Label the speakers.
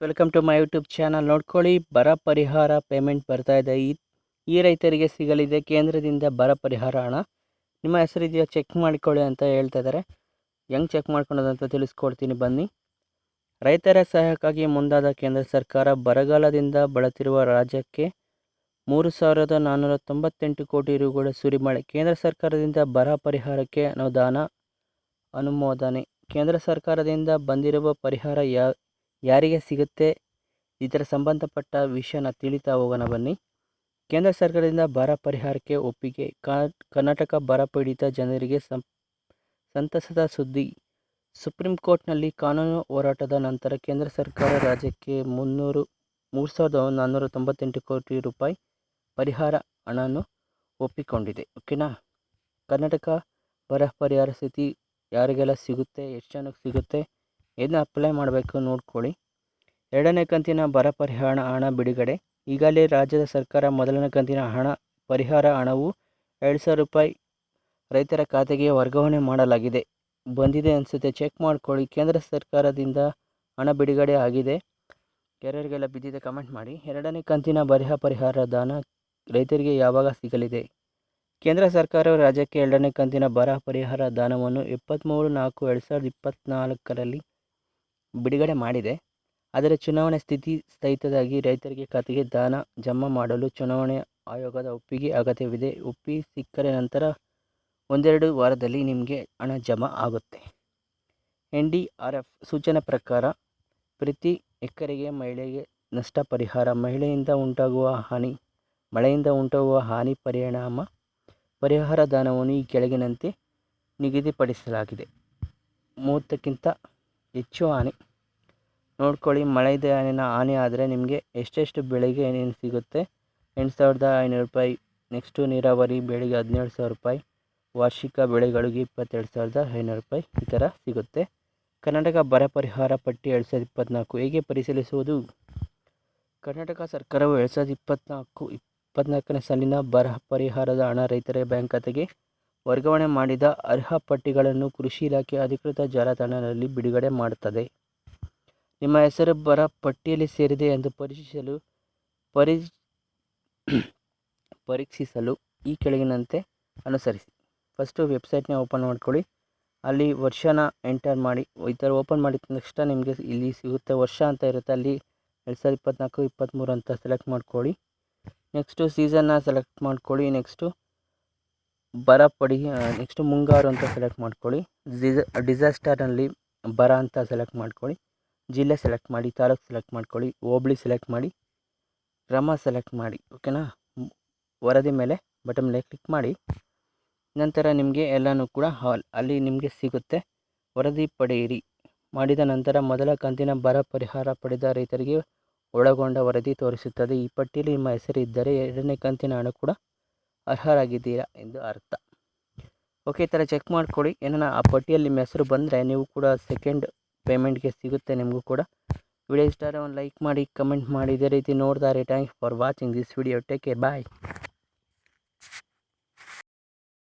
Speaker 1: Welcome to my YouTube channel ನೋಡ್ಕೊಳ್ಳಿ, ಬರ ಪರಿಹಾರ ಪೇಮೆಂಟ್ ಬರ್ತಾ ಇದೆ. ಈ ಈ ರೈತರಿಗೆ ಸಿಗಲಿದೆ. ಕೇಂದ್ರದಿಂದ ಬರ ಪರಿಹಾರ ಹಣ. ನಿಮ್ಮ ಹೆಸರಿದೆಯೋ ಚೆಕ್ ಮಾಡಿಕೊಳ್ಳಿ ಅಂತ ಹೇಳ್ತಾ ಇದ್ದಾರೆ. ಹೆಂಗೆ ಚೆಕ್ ಮಾಡ್ಕೊಳ್ಳೋದು ಅಂತ ತಿಳಿಸ್ಕೊಡ್ತೀನಿ. ಬನ್ನಿ. ರೈತರ ಸಹಾಯಕ್ಕಾಗಿ ಮುಂದಾದ ಕೇಂದ್ರ ಸರ್ಕಾರ ಬರಗಾಲದಿಂದ ಬಳತಿರುವ ರಾಜ್ಯಕ್ಕೆ ಮೂರು ಸಾವಿರದ ನಾನ್ನೂರ ತೊಂಬತ್ತೆಂಟು ಕೋಟಿ ರುಗಳ ಸುರಿಮಳೆ. ಕೇಂದ್ರ ಸರ್ಕಾರದಿಂದ ಬರ ಪರಿಹಾರಕ್ಕೆ ಅನುದಾನ, ಅನುಮೋದನೆ. ಕೇಂದ್ರ ಸರ್ಕಾರದಿಂದ ಬಂದಿರುವ ಪರಿಹಾರ ಯಾ ಯಾರಿಗೆ ಸಿಗುತ್ತೆ? ಇದರ ಸಂಬಂಧಪಟ್ಟ ವಿಷಯನ ತಿಳಿತಾ ಹೋಗೋಣ ಬನ್ನಿ. ಕೇಂದ್ರ ಸರ್ಕಾರದಿಂದ ಬರ ಪರಿಹಾರಕ್ಕೆ ಒಪ್ಪಿಗೆ ಕರ್ನಾಟಕ ಬರ ಪೀಡಿತ ಜನರಿಗೆ ಸಂತಸದ ಸುದ್ದಿ. ಸುಪ್ರೀಂ ಕೋರ್ಟ್ನಲ್ಲಿ ಕಾನೂನು ಹೋರಾಟದ ನಂತರ ಕೇಂದ್ರ ಸರ್ಕಾರ ರಾಜ್ಯಕ್ಕೆ ಮುನ್ನೂರು, ಮೂರು ಸಾವಿರದ ನಾನ್ನೂರ ತೊಂಬತ್ತೆಂಟು ಕೋಟಿ ರೂಪಾಯಿ ಪರಿಹಾರ ಹಣವನ್ನು ಒಪ್ಪಿಕೊಂಡಿದೆ. ಓಕೆನಾ? ಕರ್ನಾಟಕ ಬರ ಪರಿಹಾರ ಸ್ಥಿತಿ ಯಾರಿಗೆಲ್ಲ ಸಿಗುತ್ತೆ, ಎಷ್ಟು ಜನಕ್ಕೆ ಸಿಗುತ್ತೆ ಇದನ್ನ ಅಪ್ಲೈ ಮಾಡಬೇಕು ನೋಡ್ಕೊಳ್ಳಿ. ಎರಡನೇ ಕಂತಿನ ಬರ ಪರಿಹಾರ ಹಣ ಬಿಡುಗಡೆ. ಈಗಾಗಲೇ ರಾಜ್ಯದ ಸರ್ಕಾರ ಮೊದಲನೇ ಕಂತಿನ ಹಣ ಪರಿಹಾರ ಹಣವು ಎರಡು ಸಾವಿರ ರೂಪಾಯಿ ರೈತರ ಖಾತೆಗೆ ವರ್ಗಾವಣೆ ಮಾಡಲಾಗಿದೆ. ಬಂದಿದೆ ಅನಿಸುತ್ತೆ. ಚೆಕ್ ಮಾಡ್ಕೊಳ್ಳಿ. ಕೇಂದ್ರ ಸರ್ಕಾರದಿಂದ ಹಣ ಬಿಡುಗಡೆ ಆಗಿದೆ. ಯಾರ್ಯಾರಿಗೆಲ್ಲ ಬಿದ್ದಿದೆ. ಕಮೆಂಟ್ ಮಾಡಿ. ಎರಡನೇ ಕಂತಿನ ಬರಹ ಪರಿಹಾರ ದಾನ ರೈತರಿಗೆ ಯಾವಾಗ ಸಿಗಲಿದೆ? ಕೇಂದ್ರ ಸರ್ಕಾರವು ರಾಜ್ಯಕ್ಕೆ ಎರಡನೇ ಕಂತಿನ ಬರ ಪರಿಹಾರ ದಾನವನ್ನು ಇಪ್ಪತ್ತ್ಮೂರು ನಾಲ್ಕು ಎರಡು ಸಾವಿರದ ಇಪ್ಪತ್ತ್ನಾಲ್ಕರಲ್ಲಿ ಬಿಡುಗಡೆ ಮಾಡಿದೆ. ಆದರೆ ಚುನಾವಣೆ ಸ್ಥಿತಿ ಸ್ಥಗಿತದಾಗಿ ರೈತರಿಗೆ ಖಾತೆಗೆ ದಾನ ಜಮಾ ಮಾಡಲು ಚುನಾವಣೆ ಆಯೋಗದ ಒಪ್ಪಿಗೆ ಅಗತ್ಯವಿದೆ. ಒಪ್ಪಿ ಸಿಕ್ಕರೆ ನಂತರ ಒಂದೆರಡು ವಾರದಲ್ಲಿ ನಿಮಗೆ ಹಣ ಜಮಾ ಆಗುತ್ತೆ. ಎನ್ ಡಿ ಆರ್ ಎಫ್ ಸೂಚನೆ ಪ್ರಕಾರ ಪ್ರತಿ ಎಕರೆಗೆ ಮಹಿಳೆಗೆ ನಷ್ಟ ಪರಿಹಾರ ಮಹಿಳೆಯಿಂದ ಉಂಟಾಗುವ ಹಾನಿ, ಮಳೆಯಿಂದ ಉಂಟಾಗುವ ಹಾನಿ ಪರಿಣಾಮ, ಪರಿಹಾರ ದಾನವನ್ನು ಈ ಕೆಳಗಿನಂತೆ ನಿಗದಿಪಡಿಸಲಾಗಿದೆ. ಮೂವತ್ತಕ್ಕಿಂತ ಹೆಚ್ಚು ಹಾನಿ ನೋಡ್ಕೊಳ್ಳಿ, ಮಳೆಯಿಂದ ಏನೇನು ಹಾನಿ ಆದರೆ ನಿಮಗೆ ಎಷ್ಟೆಷ್ಟು ಬೆಳೆಗೆ ಏನೇನು ಸಿಗುತ್ತೆ? ಎಂಟು ಸಾವಿರದ ಐನೂರು ರೂಪಾಯಿ. ನೆಕ್ಸ್ಟು ನೀರಾವರಿ ಬೆಳೆಗೆ ಹದಿನೇಳು ಸಾವಿರ ರೂಪಾಯಿ. ವಾರ್ಷಿಕ ಬೆಳೆಗಳಿಗೆ ಇಪ್ಪತ್ತೆರಡು ಸಾವಿರದ ಐನೂರು ರೂಪಾಯಿ ಈ ಥರ ಸಿಗುತ್ತೆ. ಕರ್ನಾಟಕ ಬರ ಪರಿಹಾರ ಪಟ್ಟಿ ಎರಡು ಸಾವಿರದ ಇಪ್ಪತ್ತ್ನಾಲ್ಕು ಹೇಗೆ ಪರಿಶೀಲಿಸುವುದು? ಕರ್ನಾಟಕ ಸರ್ಕಾರವು ಎರಡು ಸಾವಿರದ ಇಪ್ಪತ್ತ್ನಾಲ್ಕು, ಇಪ್ಪತ್ತ್ನಾಲ್ಕನೇ ಸಾಲಿನ ಬರ ಪರಿಹಾರದ ಹಣ ರೈತರ ಬ್ಯಾಂಕ್ ಖಾತೆಗೆ ವರ್ಗಾವಣೆ ಮಾಡಿದ ಅರ್ಹ ಪಟ್ಟಿಗಳನ್ನು ಕೃಷಿ ಇಲಾಖೆ ಅಧಿಕೃತ ಜಾಲತಾಣದಲ್ಲಿ ಬಿಡುಗಡೆ ಮಾಡುತ್ತದೆ. ನಿಮ್ಮ ಹೆಸರು ಬರ ಪಟ್ಟಿಯಲ್ಲಿ ಸೇರಿದೆ ಎಂದು ಪರೀಕ್ಷಿಸಲು, ಪರಿ, ಪರೀಕ್ಷಿಸಲು ಈ ಕೆಳಗಿನಂತೆ ಅನುಸರಿಸಿ. ಫಸ್ಟು ವೆಬ್ಸೈಟ್ನ ಓಪನ್ ಮಾಡ್ಕೊಳ್ಳಿ. ಅಲ್ಲಿ ವರ್ಷನ ಎಂಟರ್ ಮಾಡಿ ಈ ಥರ ಓಪನ್ ಮಾಡಿದ ತಕ್ಷಣ ನಿಮಗೆ ಇಲ್ಲಿ ಸಿಗುತ್ತೆ. ವರ್ಷ ಅಂತ ಇರುತ್ತೆ. ಅಲ್ಲಿ ಎರಡು ಸಾವಿರದ ಇಪ್ಪತ್ತ್ನಾಲ್ಕು ಇಪ್ಪತ್ತ್ಮೂರು ಅಂತ ಸೆಲೆಕ್ಟ್ ಮಾಡ್ಕೊಳ್ಳಿ. ನೆಕ್ಸ್ಟು ಸೀಸನ್ನ ಸೆಲೆಕ್ಟ್ ಮಾಡ್ಕೊಳ್ಳಿ. ನೆಕ್ಸ್ಟು ಬರ ಪಡಿ ನೆಕ್ಸ್ಟು ಮುಂಗಾರು ಅಂತ ಸೆಲೆಕ್ಟ್ ಮಾಡ್ಕೊಳ್ಳಿ. ಡಿಸ, ಡಿಸಾಸ್ಟರ್ನಲ್ಲಿ ಬರ ಅಂತ ಸೆಲೆಕ್ಟ್ ಮಾಡ್ಕೊಳ್ಳಿ. ಜಿಲ್ಲೆ ಸೆಲೆಕ್ಟ್ ಮಾಡಿ, ತಾಲೂಕು ಸೆಲೆಕ್ಟ್ ಮಾಡ್ಕೊಳ್ಳಿ, ಹೋಬ್ಳಿ ಸೆಲೆಕ್ಟ್ ಮಾಡಿ ಕ್ರಮ ಸೆಲೆಕ್ಟ್ ಮಾಡಿ ಓಕೆನಾ ವರದಿ ಮೇಲೆ ಬಟನ್ ಮೇಲೆ ಕ್ಲಿಕ್ ಮಾಡಿ. ನಂತರ ನಿಮಗೆ ಎಲ್ಲನೂ ಕೂಡ ಹಾಲ್ ಅಲ್ಲಿ ನಿಮಗೆ ಸಿಗುತ್ತೆ. ವರದಿ ಪಡೆಯಿರಿ. ಮಾಡಿದ ನಂತರ ಮೊದಲ ಕಂತಿನ ಬರ ಪರಿಹಾರ ಪಡೆದ ರೈತರಿಗೆ ಒಳಗೊಂಡ ವರದಿ ತೋರಿಸುತ್ತದೆ. ಈ ಪಟ್ಟಿಯಲ್ಲಿ ನಿಮ್ಮ ಹೆಸರು ಇದ್ದರೆ ಎರಡನೇ ಕಂತಿನ ಹಣ ಕೂಡ ಅರ್ಹರಾಗಿದ್ದೀರಾ ಎಂದು ಅರ್ಥ. ಓಕೆ ಈ ಥರ ಚೆಕ್ ಮಾಡ್ಕೊಳ್ಳಿ. ಏನಾರ ಆ ಪಟ್ಟಿಯಲ್ಲಿ ನಿಮ್ಮ ಹೆಸರು ಬಂದರೆ ನೀವು ಕೂಡ ಸೆಕೆಂಡ್ ಪೇಮೆಂಟ್ಗೆ ಸಿಗುತ್ತೆ ನಿಮಗೂ ಕೂಡ. ವಿಡಿಯೋ ಇಷ್ಟ ಆದರೆ ಒಂದು ಲೈಕ್ ಮಾಡಿ ಕಮೆಂಟ್ ಮಾಡಿ. ಇದೇ ರೀತಿ ನೋಡ್ತಾರೆ. Thanks for watching this video take care bye